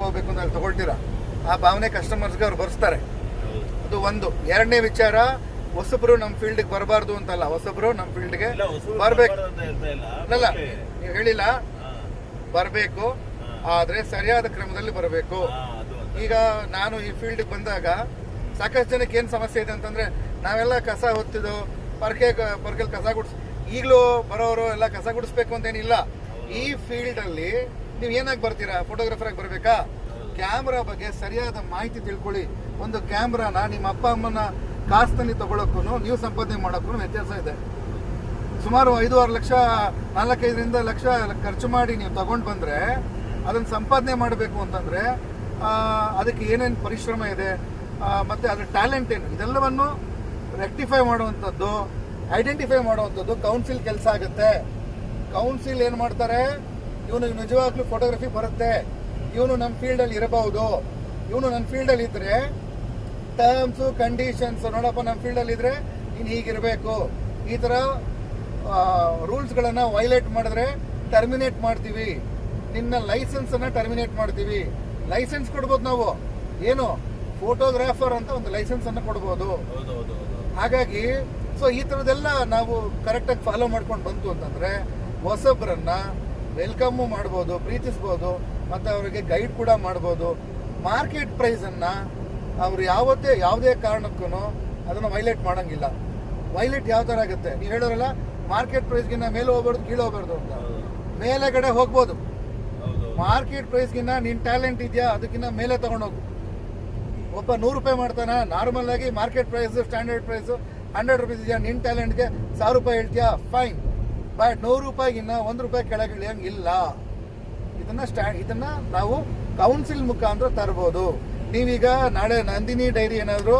ಹೋಗ್ಬೇಕು ಅಂತ ತಗೊಳ್ತೀರಾ? ಆ ಭಾವನೆ ಕಸ್ಟಮರ್ಸ್ಗೆ ಅವ್ರು ಬರ್ಸ್ತಾರೆ ಅದು ಒಂದು. ಎರಡನೇ ವಿಚಾರ ಹೊಸಬ್ರು ನಮ್ಮ ಫೀಲ್ಡ್ಗೆ ಬರಬಾರ್ದು ಅಂತಲ್ಲ ಹೊಸಬ್ರು ನಮ್ಮ ಫೀಲ್ಡ್ಗೆ ಬರಬೇಕು. ಅಲ್ಲ ನೀವು ಹೇಳಿಲ್ಲ. ಬರಬೇಕು. ಆದರೆ ಸರಿಯಾದ ಕ್ರಮದಲ್ಲಿ ಬರಬೇಕು. ಈಗ ನಾನು ಈ ಫೀಲ್ಡ್ಗೆ ಬಂದಾಗ ಸಾಕಷ್ಟು ಜನಕ್ಕೆ ಏನು ಸಮಸ್ಯೆ ಇದೆ ಅಂತಂದ್ರೆ ನಾವೆಲ್ಲ ಕಸ ಹೊತ್ತಿದ್ದು ಪರ್ಕೆ ಪರ್ಕೆಲ್ ಕಸ ಗುಡ್ಸ್ ಈಗಲೂ ಬರೋರು ಎಲ್ಲ ಕಸ ಗುಡಿಸ್ಬೇಕು ಅಂತೇನಿಲ್ಲ ಈ ಫೀಲ್ಡ್ ಅಲ್ಲಿ ನೀವು ಏನಾಗಿ ಬರ್ತೀರಾ? ಫೋಟೋಗ್ರಾಫರ್ ಆಗಿ ಬರಬೇಕಾ? ಕ್ಯಾಮ್ರಾ ಬಗ್ಗೆ ಸರಿಯಾದ ಮಾಹಿತಿ ತಿಳ್ಕೊಳ್ಳಿ. ಒಂದು ಕ್ಯಾಮ್ರಾನ ನಿಮ್ಮ ಅಪ್ಪ, ಅಮ್ಮನ ಕಾಸ್ತನಿ ತಗೊಳಕ್ಕೂ ನೀವು ಸಂಪಾದನೆ ಮಾಡೋಕ್ಕೂ ವ್ಯತ್ಯಾಸ ಇದೆ. ಸುಮಾರು ಐದು ಆರು ಲಕ್ಷ, ನಾಲ್ಕೈದರಿಂದ ಲಕ್ಷ ಖರ್ಚು ಮಾಡಿ ನೀವು ತಗೊಂಡು ಬಂದರೆ, ಅದನ್ನು ಸಂಪಾದನೆ ಮಾಡಬೇಕು ಅಂತಂದರೆ ಅದಕ್ಕೆ ಏನೇನು ಪರಿಶ್ರಮ ಇದೆ ಮತ್ತು ಅದರ ಅದ್ರ ಟ್ಯಾಲೆಂಟ್ ಏನು? ಇದೆಲ್ಲವನ್ನು ರೆಕ್ಟಿಫೈ ಮಾಡುವಂಥದ್ದು ಐಡೆಂಟಿಫೈ ಮಾಡುವಂಥದ್ದು ಕೌನ್ಸಿಲ್ ಕೆಲಸ ಆಗುತ್ತೆ. ಕೌನ್ಸಿಲ್ ಏನು ಮಾಡ್ತಾರೆ? ಇವನು ನಿಜವಾಗ್ಲೂ ಫೋಟೋಗ್ರಫಿ ಬರುತ್ತೆ. ಇವನು ನಮ್ಮ ಫೀಲ್ಡಲ್ಲಿ ಇರಬಹುದು. ಇವನು ನನ್ನ ಫೀಲ್ಡಲ್ಲಿ ಇದ್ದರೆ ಟರ್ಮ್ಸು ಕಂಡೀಷನ್ಸ್ ನೋಡಪ್ಪ ನಮ್ಮ ಫೀಲ್ಡಲ್ಲಿ ಇದ್ರೆ ನೀನು ಹೀಗಿರಬೇಕು. ಈ ಥರ ರೂಲ್ಸ್ಗಳನ್ನು ವೈಲೇಟ್ ಮಾಡಿದ್ರೆ ಟರ್ಮಿನೇಟ್ ಮಾಡ್ತೀವಿ. ನಿನ್ನ ಲೈಸೆನ್ಸನ್ನು ಟರ್ಮಿನೇಟ್ ಮಾಡ್ತೀವಿ. ಲೈಸೆನ್ಸ್ ಕೊಡ್ಬೋದು ನಾವು. ಏನು? ಫೋಟೋಗ್ರಾಫರ್ ಅಂತ ಒಂದು ಲೈಸೆನ್ಸನ್ನು ಕೊಡ್ಬೋದು. ಹಾಗಾಗಿ ಸೊ ಈ ಥರದ್ದೆಲ್ಲ ನಾವು ಕರೆಕ್ಟಾಗಿ ಫಾಲೋ ಮಾಡ್ಕೊಂಡು ಬಂತು ಅಂತಂದರೆ ಹೊಸಬ್ರನ್ನ ವೆಲ್ಕಮ್ಮು ಮಾಡ್ಬೋದು ಪ್ರೀತಿಸ್ಬೋದು ಮತ್ತು ಅವರಿಗೆ ಗೈಡ್ ಕೂಡ ಮಾಡ್ಬೋದು. ಮಾರ್ಕೆಟ್ ಪ್ರೈಸನ್ನು ಅವ್ರು ಯಾವತ್ತೇ ಯಾವುದೇ ಕಾರಣಕ್ಕೂ ಅದನ್ನು ವೈಲೇಟ್ ಮಾಡೋಂಗಿಲ್ಲ. ವೈಲೇಟ್ ಯಾವ ಥರ ಆಗುತ್ತೆ? ನೀವು ಹೇಳೋರಲ್ಲ ಮಾರ್ಕೆಟ್ ಪ್ರೈಸ್ಗಿಂತ ಮೇಲೆ ಹೋಗ್ಬಾರ್ದು ಕೀಳು ಹೋಗ್ಬಾರ್ದು ಅಂತ. ಮೇಲೆಗಡೆ ಹೋಗ್ಬೋದು. ಮಾರ್ಕೆಟ್ ಪ್ರೈಸ್ಗಿಂತ ನಿನ್ನ ಟ್ಯಾಲೆಂಟ್ ಇದೆಯಾ ಅದಕ್ಕಿಂತ ಮೇಲೆ ತೊಗೊಂಡೋಗು. ಒಬ್ಬ ನೂರು ರೂಪಾಯಿ ಮಾಡ್ತಾನೆ ನಾರ್ಮಲ್ ಆಗಿ market price standard price hundred rupees ಇದೆಯಾ ನಿನ್ನ ಟ್ಯಾಲೆಂಟ್ಗೆ ಸಾವಿರ ರೂಪಾಯಿ ಹೇಳ್ತೀಯಾ ಫೈನ್ ಬಟ್ ನೂರು ರೂಪಾಯಿಗಿನ್ನ ಒಂದು ರೂಪಾಯಿ ಕೆಳಗೆ ಇಳಿಯಂಗಿಲ್ಲ. ಇದನ್ನ ಸ್ಟ್ಯಾಂಡ್ ಇದನ್ನ ನಾವು ಕೌನ್ಸಿಲ್ ಮುಖಾಂತರ ತರ್ಬೋದು. ನೀವೀಗ ನಾಳೆ ನಂದಿನಿ ಡೈರಿ ಏನಾದರೂ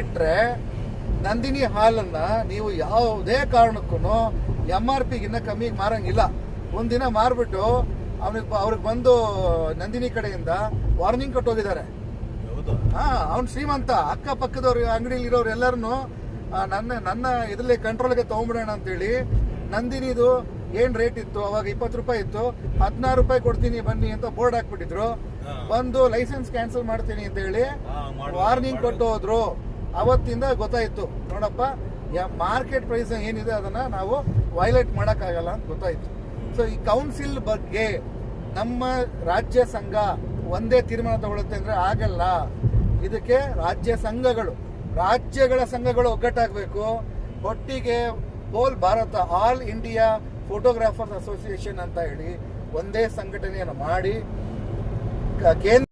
ಇಟ್ಟರೆ ನಂದಿನಿ ಹಾಲನ್ನ ನೀವು ಯಾವುದೇ ಕಾರಣಕ್ಕೂ ಎಂ ಆರ್ ಪಿಗಿನ್ನ ಕಮ್ಮಿ ಮಾರಂಗಿಲ್ಲ. ಒಂದಿನ ಮಾರ್ಬಿಟ್ಟು ಅವನಿಗೆ ಅವ್ರಿಗೆ ಬಂದು ನಂದಿನಿ ಕಡೆಯಿಂದ ವಾರ್ನಿಂಗ್ ಕೊಟ್ಟೋಗಿದ್ದಾರೆ. ಹೌದು? ಹಾ ಅವ್ನು ಶ್ರೀಮಂತ. ಅಕ್ಕಪಕ್ಕದವ್ರು ಅಂಗಡಿಲಿ ಇರೋರು ಎಲ್ಲರನ್ನು ನನ್ನ ನನ್ನ ಇದರಲ್ಲಿ ಕಂಟ್ರೋಲ್ಗೆ ತಗೊಂಬಿಡೋಣ ಅಂತೇಳಿ ನಂದಿನಿದು ಏನ್ ರೇಟ್ ಇತ್ತು? ಅವಾಗ ಇಪ್ಪತ್ತು ರೂಪಾಯಿ ಇತ್ತು. ಹದಿನಾರು ರೂಪಾಯಿ ಕೊಡ್ತೀನಿ ಬನ್ನಿ ಅಂತ ಬೋರ್ಡ್ ಹಾಕ್ಬಿಟ್ಟಿದ್ರು. ಬಂದು ಲೈಸೆನ್ಸ್ ಕ್ಯಾನ್ಸಲ್ ಮಾಡ್ತೀನಿ ಅಂತ ಹೇಳಿ ವಾರ್ನಿಂಗ್ ಕೊಟ್ಟು ಹೋದ್ರು ಅವತ್ತಿಂದ ಗೊತ್ತಾಯ್ತು. ನೋಡಪ್ಪ ಮಾರ್ಕೆಟ್ ಪ್ರೈಸ್ ಏನಿದೆ ಅದನ್ನ ನಾವು ವೈಲೇಟ್ ಮಾಡೋಕ್ಕಾಗಲ್ಲ ಅಂತ ಗೊತ್ತಾಯ್ತು. ಸೊ ಈ ಕೌನ್ಸಿಲ್ ಬಗ್ಗೆ ನಮ್ಮ ರಾಜ್ಯ ಸಂಘ ಒಂದೇ ತೀರ್ಮಾನ ತಗೊಳುತ್ತೆ ಅಂದ್ರೆ ಆಗಲ್ಲ. ಇದಕ್ಕೆ ರಾಜ್ಯ ಸಂಘಗಳು ರಾಜ್ಯಗಳ ಸಂಘಗಳು ಒಗ್ಗಟ್ಟಾಗಬೇಕು. ಒಟ್ಟಿಗೆ whole Bharat all India photographers association ಅಂತ ಹೇಳಿ ಒಂದೇ ಸಂಘಟನೆಯನ್ನು ಮಾಡಿ ಕೇಂದ್ರ